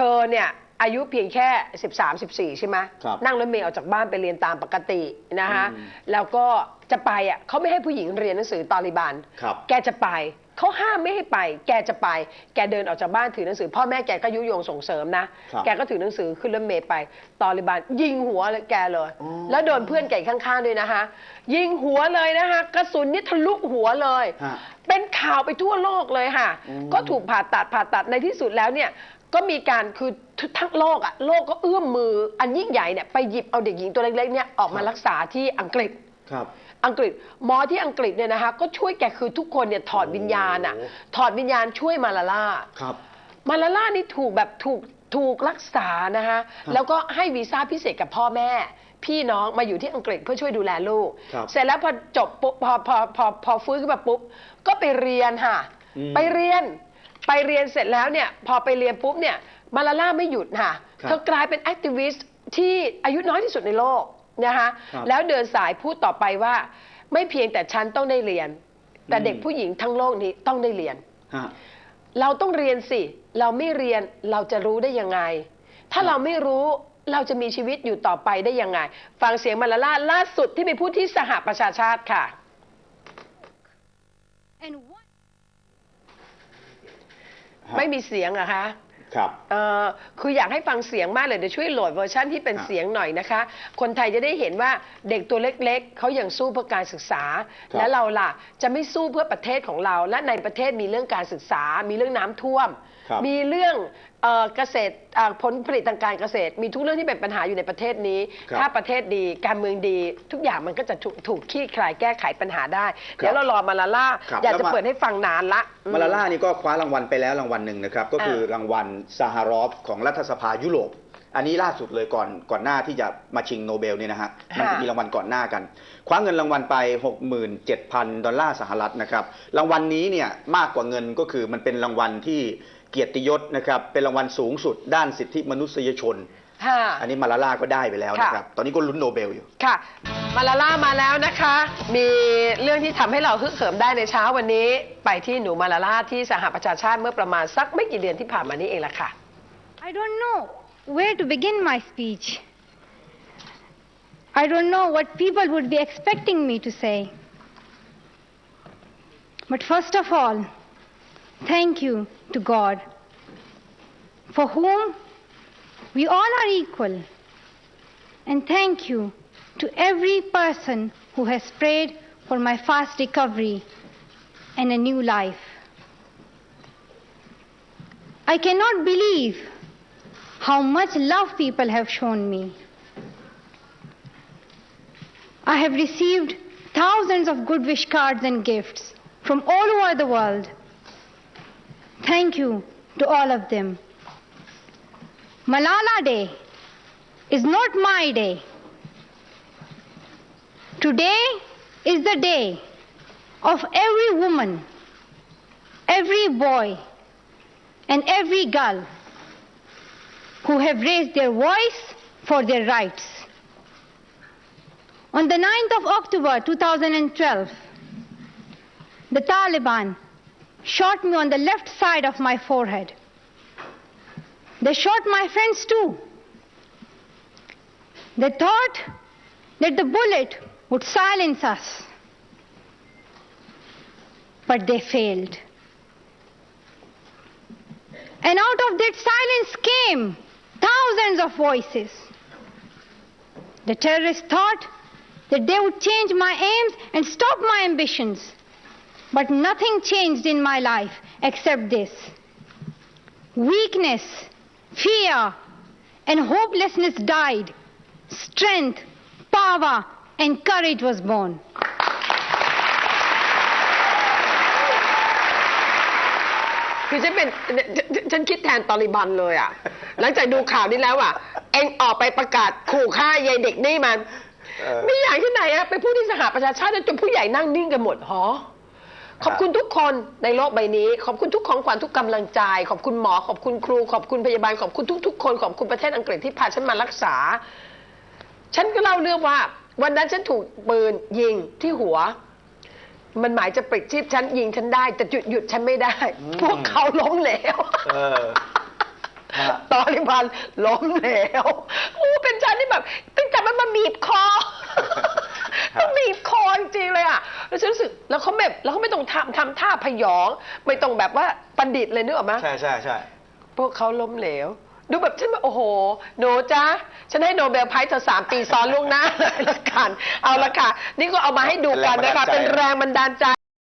ธอเนี่ยอายุเพียงแค่ 13 14 ใช่ไหมครับนั่งรถเมล์ออกจากบ้านไปเรียนตามปกตินะคะอืมแล้วก็จะไปอะเขาไม่ให้ผู้หญิงเรียนหนังสือตอริบันครับ แกจะไปเขาห้ามไม่ให้ไป แกจะไป แกเดินออกจากบ้านถือหนังสือ พ่อแม่แกก็ยุยงส่งเสริมนะ ครับแกก็ถือหนังสือขึ้นรถเมล์ไปตอริบัน ยิงหัวเลยแกเลย อ๋อแล้วโดนเพื่อนแกข้างๆด้วยนะคะ ยิงหัวเลยนะคะกระสุนนี่ทะลุหัวเลย ฮะเป็นข่าวไปทั่วโลกเลยค่ะ อืม ก็ถูกผ่าตัดผ่าตัดในที่สุดแล้วเนี่ย ก็มีการคือทั้งโลกอะโลกก็เอื้อมมืออันยิ่งใหญ่เนี่ยไปหยิบเอาเด็กหญิงตัวเล็กๆเนี่ยออกมารักษาที่อังกฤษครับอังกฤษหมอที่อังกฤษเนี่ยนะคะก็ช่วยแกคือทุกคนเนี่ยถอดวิญญาณอะโอ้ถอดวิญญาณช่วยมาลาล่าครับมาลาล่านี่ถูกแบบถูกถูกรักษานะคะครับแล้วก็ให้วีซ่าพิเศษกับพ่อแม่ พี่น้องมาอยู่ที่อังกฤษเพื่อช่วยดูแลลูกครับเสร็จแล้วพอจบปุ๊บพอพอพอพอฟื้นขึ้นมาปุ๊บก็ไปเรียนค่ะอืมไปเรียน ไปเรียนเสร็จแล้วเนี่ยพอไปเรียนปุ๊บเนี่ยมาลาล่าไม่หยุดค่ะครับ เธอกลายเป็นแอคทิวิสต์ที่อายุน้อยที่สุดในโลกนะคะครับแล้วเดินสายพูดต่อไปว่า ไม่เพียงแต่ฉันต้องได้เรียน แต่เด็กอืมผู้หญิงทั้งโลกนี้ต้องได้เรียน ฮะ เราต้องเรียนสิ เราไม่เรียนเราจะรู้ได้ยังไง ถ้าเราไม่รู้เราจะมีชีวิตอยู่ต่อไปได้ยังไง ฟังเสียงมาลาล่าล่าสุดที่ไปพูดที่สหประชาชาติค่ะ And what ฮะ ไม่มีเสียงเหรอะคะ ครับเอ่อคืออยากให้ฟังเสียงมากเลยเดี๋ยวช่วยโหลดเวอร์ชันที่เป็นครับเสียงหน่อยนะคะ คนไทยจะได้เห็นว่าเด็กตัวเล็กๆเขายังสู้เพื่อการศึกษา ครับ และเราล่ะจะไม่สู้เพื่อประเทศของเรา และในประเทศมีเรื่องการศึกษา มีเรื่องน้ำท่วม ครับ มีเรื่องเอ่อเกษตรอ่าผลผลิตทางการเกษตร มีทุกเรื่องที่เป็นปัญหาอยู่ในประเทศนี้ ครับถ้าประเทศดีการเมืองดี ทุกอย่างมันก็จะถูกถูกคลี่คลายแก้ไขปัญหาได้ เดี๋ยวเรารอมาลาล่าครับอยากแล้วจะมา เปิดให้ฟังนานละอืมาลาล่านี่ก็คว้ารางวัลไปแล้วรางวัลหนึ่งนะครับ ก็คือรางวัลซาฮารอฟของรัฐสภายุโรป อันนี้ล่าสุดเลยก่อนก่อนหน้าที่จะมาชิงโนเบลเนี่ยนะฮะมันจะมีรางวัลก่อนหน้ากัน คว้าเงินรางวัลไป 67,000 ดอลลาร์สหรัฐนะครับรางวัลนี้เนี่ยมากกว่าเงินก็คือมันเป็นรางวัลที่เกียรติยศนะครับเป็นรางวัลสูงสุดด้านสิทธิมนุษยชน ค่ะ อันนี้มาลาล่าก็ได้ไปแล้วนะครับ ตอนนี้ก็ลุ้นโนเบลอยู่ ค่ะ มาลาล่ามาแล้วนะคะ มีเรื่องที่ทำให้เราฮึกเหิมได้ในเช้าวันนี้ ไปที่หนูมาลาล่าที่สหประชาชาติเมื่อประมาณสักไม่กี่เดือนที่ผ่านมานี้เองละค่ะ I don't know where to begin my speech. I don't know what people would be expecting me to say. But first of all, thank you to God, for whom we all are equal. And thank you to every person who has prayed for my fast recovery and a new life. I cannot believe how much love people have shown me. I have received thousands of good wish cards and gifts from all over the world. Thank you to all of them. Malala Day is not my day. Today is the day of every woman, every boy, and every girl who have raised their voice for their rights. On the 9th of October 2012, the Taliban shot me on the left side of my forehead. They shot my friends too. They thought that the bullet would silence us, but they failed. And out of that silence came thousands of voices. The terrorists thought that they would change my aims and stop my ambitions. But nothing changed in my life except this weakness, fear, and hopelessness died. Strength, power, and courage was born. คือฉันเป็นฉนฉันคิดแทนตอริบันเลยอะ หลังจากดูข่าวนี้แล้วอะ เอ็งออกไปประกาศขู่ฆ่ายายเด็กนี่มันเออไม่อยากที่ไหนอะไปพูดที่สหประชาชาติจนผู้ใหญ่นั่งนิ่งกันหมดหอ ขอบคุณทุกคนในโลกใบนี้ ขอบคุณทุกของขวัญทุกกำลังใจ ขอบคุณหมอ ขอบคุณครู ขอบคุณพยาบาล ขอบคุณทุก ๆ คน ขอบคุณประเทศอังกฤษที่พาฉันมารักษา ฉันก็เล่าเรื่องว่า วันนั้นฉันถูกปืนยิงที่หัว มันหมายจะปลิดชีพฉันยิงฉันได้ แต่หยุดหยุดฉันไม่ได้อืมพวกเขาล้มเหลวเออฮะตอริบันล้มเหลวโอ้เป็นฉันที่แบบตั้งแต่มันมาบีบคอมันบีบคอจริงๆเลยอะแล้วฉันรู้สึกแล้วเขาแบบแล้วเขาไม่ต้อง ทำทำท่าพยอง ไม่ต้องแบบว่าประดิษฐ์เลยนึกออกไหมใช่ใช่ใช่พวกเขาล้มเหลว ดูแบบฉันแบบโอ้โหโนจ้าฉันให้โนเบลไพรส์เธอสามปีซ้อนล่วงหน้าเลยละกันเอาละค่ะ นี่ก็เอามาให้ดูกันนะคะเป็เป็นนแรแรงงบับันนดาดาลลใจใจ